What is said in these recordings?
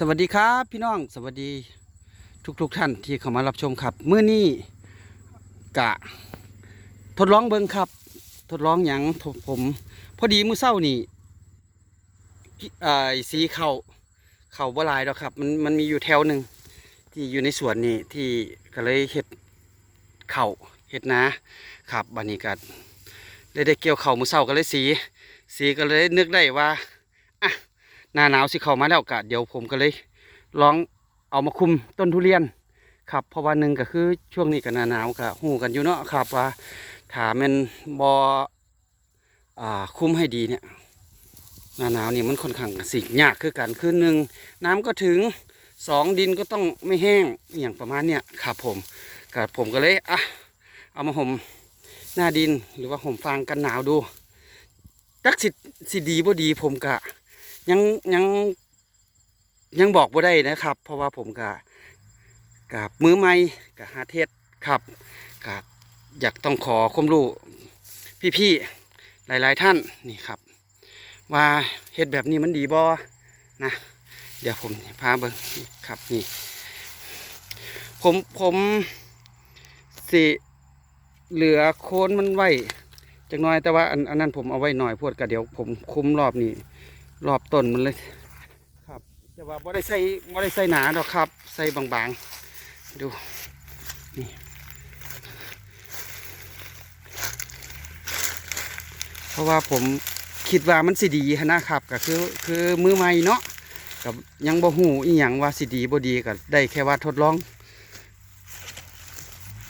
สวัสดีครับพี่น้องสวัสดีทุกๆทท่านที่เข้ามารับชมครับเมื้อนี้กะ ทดลองเบิ่งครับ ทดลองหยังผม พอดีมื้อเช้านี่กิเอ่อสีเข่าเข่าบ่ลายดอกครับ มันมันมีอยู่แถวหนึ่งที่อยู่ในสวนนี่ที่ก็เลยเฮ็ดเข่าเฮ็ดนาครับบัดนี้ก็เลยได้เกี่ยวเข่ามื้อเช้าก็เลยสี สีก็เลยนึกได้ว่า หน้าหนาวสิเข้ามาแล้วกะเดี๋ยวผมก็เลยลองเอามาคุมต้นทุเรียนครับเพราะว่าหนึ่งก็คือช่วงนี้ก็หน้าหนาวก็หูกันอยู่เนาะครับว่าถ้ามันบอ่าคุมให้ดีเนี่ยหน้าหนาวนี่มันค่อนข้างสิ่งยากคือกันคือหนึ่งน้ำก็ถึงสองดินก็ต้องไม่แห้งอย่างประมาณเนี้ยครับผมกับผมก็เลยอะเอามาห่มหน้าดินหรือว่าห่มฟางกันหนาวดูจักสิสิดีบ่ดีผมกะ ยังยังยังบอกบ่ได้นะครับ เพราะว่าผมกับกับมือใหม่กับหาเทศครับกับอยากต้องขอความรู้พี่ๆหลาย ๆท่านนี่ครับ ว่าเฮ็ดแบบนี้มันดีบ่นะ เดี๋ยวผมพาเบิ่งครับนี่ ผมผมสิเหลือโคนมันไว้จักหน้อยแต่ว่าอันอันนั้นผมเอาไว้หน่อยพวดกับเดี๋ยวผมคุ้มรอบนี้ รอบต้นมันเลย ครับ แต่ว่าบ่ได้ใส่บ่ได้ใส่หนาดอกครับ ใส่บางๆ ดู นี่เพราะว่าผมคิดว่ามันสิดีนนะครับก็คือคือมือใหม่เนาะกับยังบ่หูอีหยังว่าสิดีบ่ดีก็ได้แค่ว่าทดลอง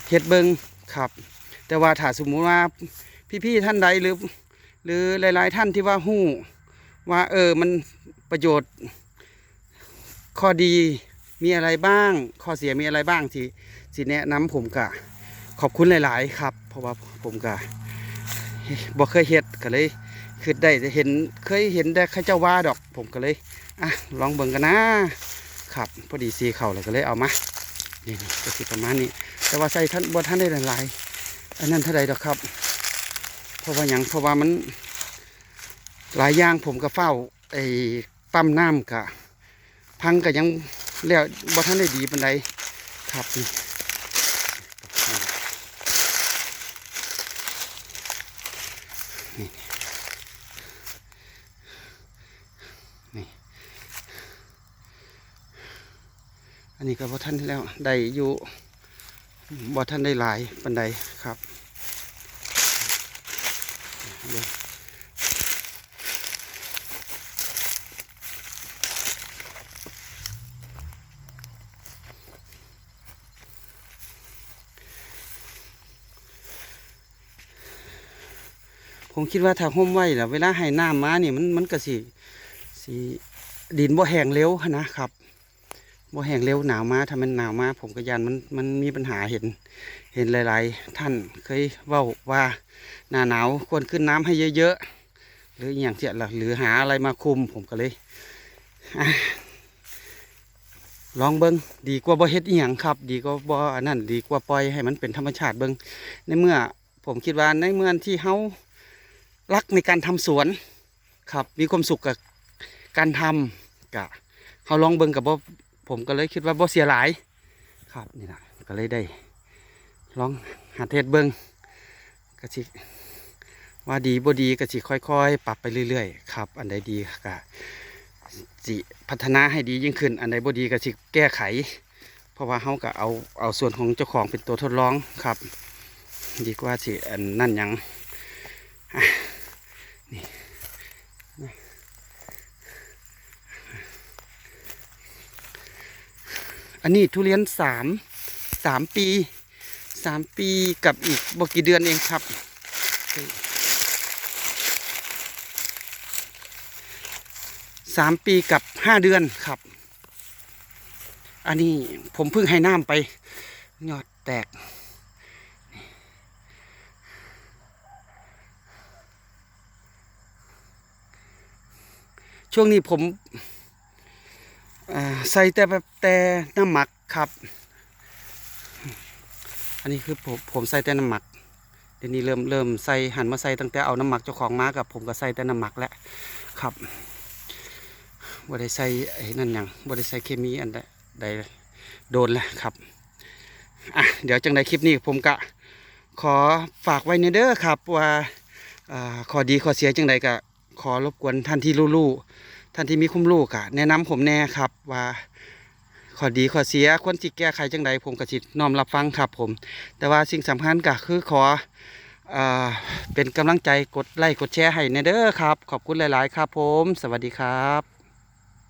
เฮ็ดเบิงครับ แต่ว่าถ้าสมมุติว่าพี่ๆท่านใดหรือ หรือหลาย ๆ ท่านที่ว่าหู้ ว่าเออมันประโยชน์ ข้อดีมีอะไรบ้าง ข้อเสียมีอะไรบ้างที่ที่แนะนำผมกะขอบคุณหลาย ๆ ครับ เพราะว่าผมกะบ่เคยเฮ็ดก็เลยคือได้เห็นเคยเห็นแต่เข้าเจ้าว่าดอกผมก็เลยอะลองเบิ่งกันนะครับพอดีสีเข่าเลยก็เลยเอามานี่นี่ก็สิประมาณนี้ แต่ว่าใส่ท่านบ่ท่านได้หลายๆอันนั้นเท่าใดดอกครับ เพราะว่าหยังเพราะว่ามัน หลายอย่างผมก็เฝ้าไอ้ปั๊มน้ำกะพังก็ยังแล้วบ่ทันได้ดีปานใดครับนี่นี่นี่อันนี้ก็บ่ทันแล้วได้อยู่บ่ทันได้หลายปานใดครับ ผมคิดว่าถ้าห่มไว้แล้วเวลาให้น้ำมานี่มันมันก็สิสิดินบ่แห้งเร็วนะครับบ่แห้งเร็วหนาวมาถ้ามันหนาวมาผมก็ยันมันมันมีปัญหาเห็น เห็นหลาย ๆ ท่านเคยเว้าว่าหน้าหนาวควรขึ้นน้ำให้เยอะ ๆ หรืออย่างเสียละหรือหาอะไรมาคุมผมก็เลยลองเบิงดีกว่าบ่เฮ็ดอีหยังครับ ดีกว่าบ่อันนั้นดีกว่าปล่อยให้มันเป็นธรรมชาติเบิ้งในเมื่อผมคิดว่าในเมื่อที่เฮา รักในการทำสวนครับ มีความสุขกับการทำกะเขาลองเบิ่งกับบ่ผมก็เลยคิดว่าบ่เสียหลายครับนี่นะก็เลยได้ลองหาเทศเบิ่งกะสิว่าดีบ่ดีก็สิค่อยๆ ปรับไปเรื่อยๆ ครับ อันใดดีกะสิพัฒนาให้ดียิ่งขึ้น อันใดบ่ดีก็สิแก้ไข เพราะว่าเขาก็เอาเอาส่วนของเจ้าของเป็นตัวทดลองครับ ดีกว่าสิอันนั่นยัง อะนี่นะ อันนี้ทุเรียนสามสามปีสามปีกับอีกบกี่เดือนเองครับ สามปีกับห้าเดือนครับ อันนี้ผมเพิ่งให้น้ำไป ยอดแตก ช่วงนี้ผม ใส่แต่แบบแต่น้ำหมักครับ อันนี้คือผมผมใส่แต่น้ำหมัก เดี๋ยวนี้เริ่มเริ่มใส่หันมาใส่ตั้งแต่เอาน้ำหมักเจ้าของมากับผมก็ใส่แต่น้ำหมักแล้วครับบ่ได้ใส่ไอ้นั่นหยังบ่ได้ใส่เคมีอันใดใดโดนแล้วครับอะเดี๋ยวจังใดคลิปนี้ผมกะขอฝากไว้ในเด้อครับว่าอ่าขอดีข้อเสียจังใดก็ขอรบกวนท่านที่รู้ๆ ท่านที่มีคุ้มลูกอะแนะนำผมแน่ครับว่าข้อดีข้อเสียควรสิแก้ไขจังใดผมก็สิน้อมรับฟังครับผม แต่ว่าสิ่งสำคัญก็คือขออเป็นกำลังใจกดไลค์กดแชร์ให้ในเด้อครับ ขอบคุณหลาย ๆ ครับผม สวัสดีครับ